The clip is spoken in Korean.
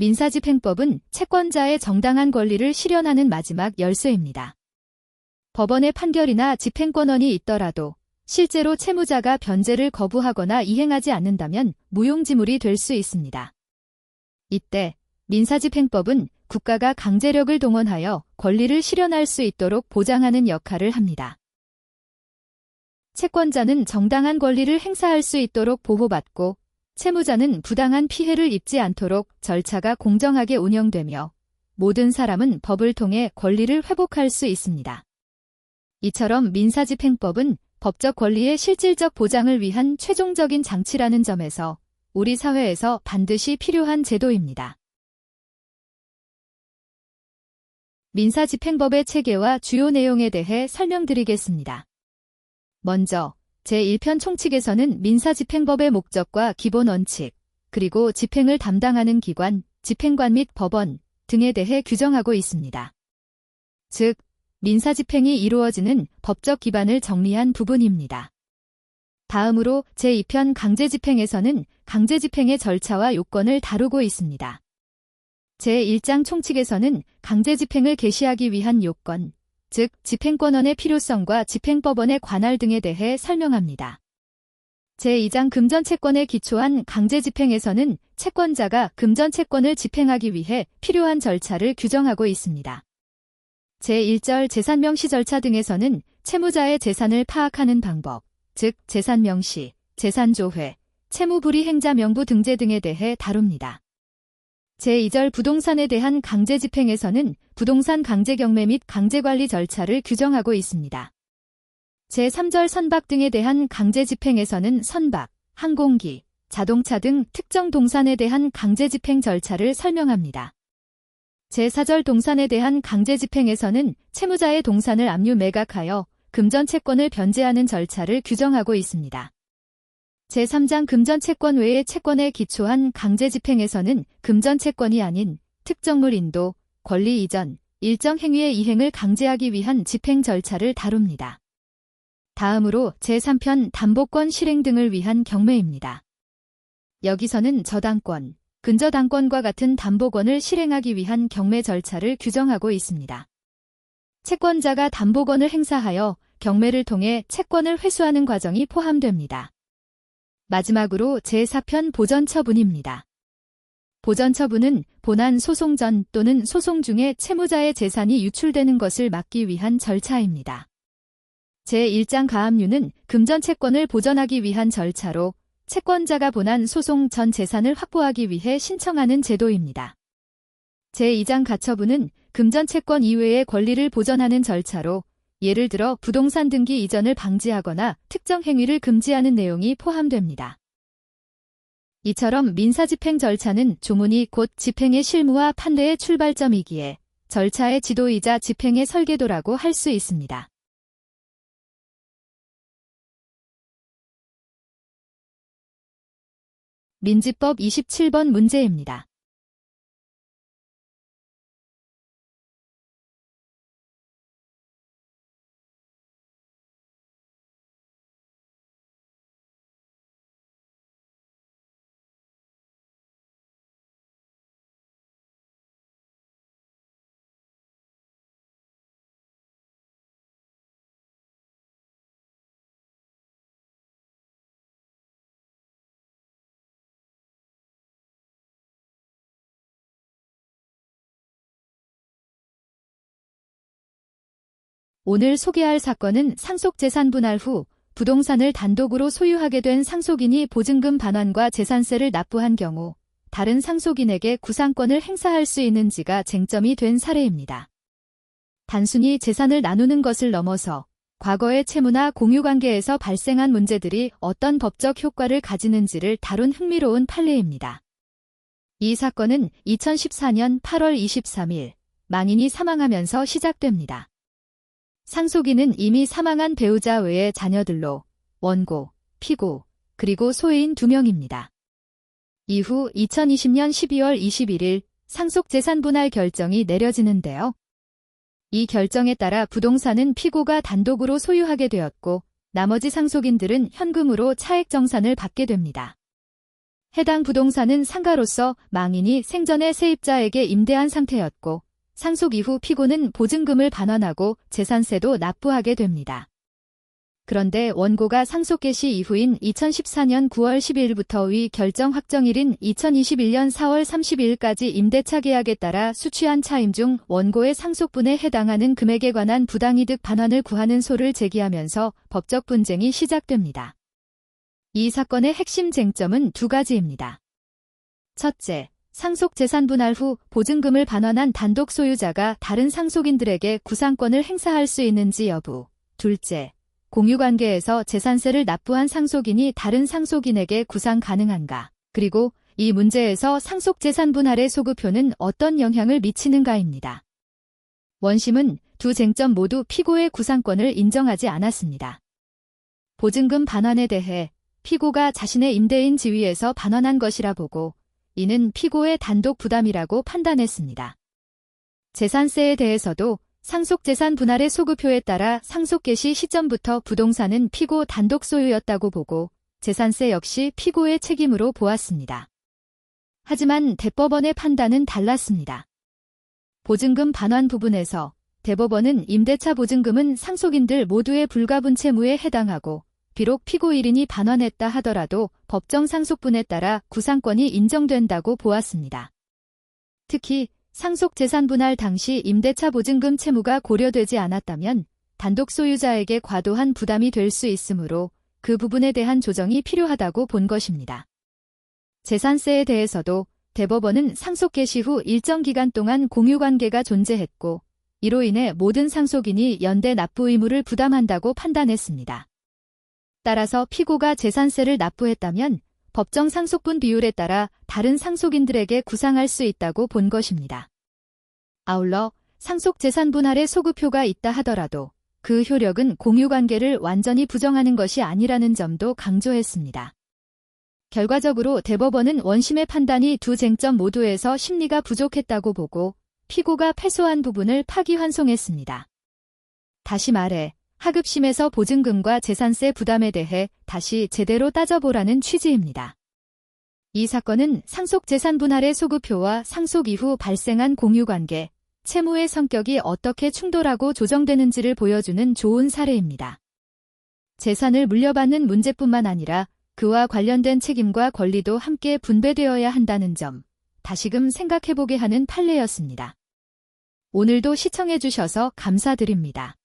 민사집행법은 채권자의 정당한 권리를 실현하는 마지막 열쇠입니다. 법원의 판결이나 집행권원이 있더라도 실제로 채무자가 변제를 거부하거나 이행하지 않는다면 무용지물이 될 수 있습니다. 이때 민사집행법은 국가가 강제력을 동원하여 권리를 실현할 수 있도록 보장하는 역할을 합니다. 채권자는 정당한 권리를 행사할 수 있도록 보호받고 채무자는 부당한 피해를 입지 않도록 절차가 공정하게 운영되며 모든 사람은 법을 통해 권리를 회복할 수 있습니다. 이처럼 민사집행법은 법적 권리의 실질적 보장을 위한 최종적인 장치라는 점에서 우리 사회에서 반드시 필요한 제도입니다. 민사집행법의 체계와 주요 내용에 대해 설명드리겠습니다. 먼저 제1편 총칙에서는 민사집행법의 목적과 기본 원칙, 그리고 집행을 담당하는 기관, 집행관 및 법원 등에 대해 규정하고 있습니다. 즉, 민사집행이 이루어지는 법적 기반을 정리한 부분입니다. 다음으로 제2편 강제집행에서는 강제집행의 절차와 요건을 다루고 있습니다. 제1장 총칙에서는 강제집행을 개시하기 위한 요건, 즉 집행권원의 필요성과 집행법원의 관할 등에 대해 설명합니다. 제2장 금전채권에 기초한 강제집행에서는 채권자가 금전채권을 집행하기 위해 필요한 절차를 규정하고 있습니다. 제1절 재산명시 절차 등에서는 채무자의 재산을 파악하는 방법, 즉 재산명시, 재산조회, 채무불이행자 명부 등재 등에 대해 다룹니다. 제2절 부동산에 대한 강제 집행에서는 부동산 강제 경매 및 강제 관리 절차를 규정하고 있습니다. 제3절 선박 등에 대한 강제 집행에서는 선박, 항공기, 자동차 등 특정 동산에 대한 강제 집행 절차를 설명합니다. 제4절 동산에 대한 강제 집행에서는 채무자의 동산을 압류 매각하여 금전 채권을 변제하는 절차를 규정하고 있습니다. 제3장 금전채권 외의 채권에 기초한 강제집행에서는 금전채권이 아닌 특정물 인도, 권리 이전, 일정 행위의 이행을 강제하기 위한 집행 절차를 다룹니다. 다음으로 제3편 담보권 실행 등을 위한 경매입니다. 여기서는 저당권, 근저당권과 같은 담보권을 실행하기 위한 경매 절차를 규정하고 있습니다. 채권자가 담보권을 행사하여 경매를 통해 채권을 회수하는 과정이 포함됩니다. 마지막으로 제4편 보전 처분입니다. 보전 처분은 본안 소송 전 또는 소송 중에 채무자의 재산이 유출되는 것을 막기 위한 절차입니다. 제1장 가압류는 금전 채권을 보전하기 위한 절차로 채권자가 본안 소송 전 재산을 확보하기 위해 신청하는 제도입니다. 제2장 가처분은 금전 채권 이외의 권리를 보전하는 절차로 예를 들어 부동산 등기 이전을 방지하거나 특정 행위를 금지하는 내용이 포함됩니다. 이처럼 민사집행 절차는 조문이 곧 집행의 실무와 판례의 출발점이기에 절차의 지도이자 집행의 설계도라고 할 수 있습니다. 민지법 27번 문제입니다. 오늘 소개할 사건은 상속 재산 분할 후 부동산을 단독으로 소유하게 된 상속인이 보증금 반환과 재산세를 납부한 경우 다른 상속인에게 구상권을 행사할 수 있는지가 쟁점이 된 사례입니다. 단순히 재산을 나누는 것을 넘어서 과거의 채무나 공유관계에서 발생한 문제들이 어떤 법적 효과를 가지는지를 다룬 흥미로운 판례입니다. 이 사건은 2014년 8월 23일 망인이 사망하면서 시작됩니다. 상속인은 이미 사망한 배우자 외의 자녀들로 원고, 피고, 그리고 소해인 두명입니다 이후 2020년 12월 21일 상속재산 분할 결정이 내려지는데요. 이 결정에 따라 부동산은 피고가 단독으로 소유하게 되었고 나머지 상속인들은 현금으로 차액정산을 받게 됩니다. 해당 부동산은 상가로서 망인이 생전에 세입자에게 임대한 상태였고 상속 이후 피고는 보증금을 반환하고 재산세도 납부하게 됩니다. 그런데 원고가 상속 개시 이후인 2014년 9월 12일부터 위 결정 확정일인 2021년 4월 30일까지 임대차 계약에 따라 수취한 차임 중 원고의 상속분에 해당하는 금액에 관한 부당이득 반환을 구하는 소를 제기하면서 법적 분쟁이 시작됩니다. 이 사건의 핵심 쟁점은 두 가지입니다. 첫째, 상속 재산 분할 후 보증금을 반환한 단독 소유자가 다른 상속인들에게 구상권을 행사할 수 있는지 여부. 둘째, 공유관계에서 재산세를 납부한 상속인이 다른 상속인에게 구상 가능한가. 그리고 이 문제에서 상속 재산 분할의 소급표는 어떤 영향을 미치는가입니다. 원심은 두 쟁점 모두 피고의 구상권을 인정하지 않았습니다. 보증금 반환에 대해 피고가 자신의 임대인 지위에서 반환한 것이라 보고 이는 피고의 단독 부담이라고 판단했습니다. 재산세에 대해서도 상속재산 분할의 소급표에 따라 상속 개시 시점부터 부동산은 피고 단독 소유였다고 보고 재산세 역시 피고의 책임으로 보았습니다. 하지만 대법원의 판단은 달랐습니다. 보증금 반환 부분에서 대법원은 임대차 보증금은 상속인들 모두의 불가분 채무에 해당하고 비록 피고 1인이 반환했다 하더라도 법정 상속분에 따라 구상권이 인정된다고 보았습니다. 특히 상속 재산 분할 당시 임대차 보증금 채무가 고려되지 않았다면 단독 소유자에게 과도한 부담이 될 수 있으므로 그 부분에 대한 조정이 필요하다고 본 것입니다. 재산세에 대해서도 대법원은 상속 개시 후 일정 기간 동안 공유 관계가 존재했고 이로 인해 모든 상속인이 연대 납부 의무를 부담한다고 판단했습니다. 따라서 피고가 재산세를 납부했다면 법정 상속분 비율에 따라 다른 상속인들에게 구상할 수 있다고 본 것입니다. 아울러 상속 재산 분할의 소급표가 있다 하더라도 그 효력은 공유관계를 완전히 부정하는 것이 아니라는 점도 강조했습니다. 결과적으로 대법원은 원심의 판단이 두 쟁점 모두에서 심리가 부족했다고 보고 피고가 패소한 부분을 파기환송했습니다. 다시 말해 하급심에서 보증금과 재산세 부담에 대해 다시 제대로 따져보라는 취지입니다. 이 사건은 상속 재산 분할의 소급표와 상속 이후 발생한 공유관계, 채무의 성격이 어떻게 충돌하고 조정되는지를 보여주는 좋은 사례입니다. 재산을 물려받는 문제뿐만 아니라 그와 관련된 책임과 권리도 함께 분배되어야 한다는 점, 다시금 생각해보게 하는 판례였습니다. 오늘도 시청해주셔서 감사드립니다.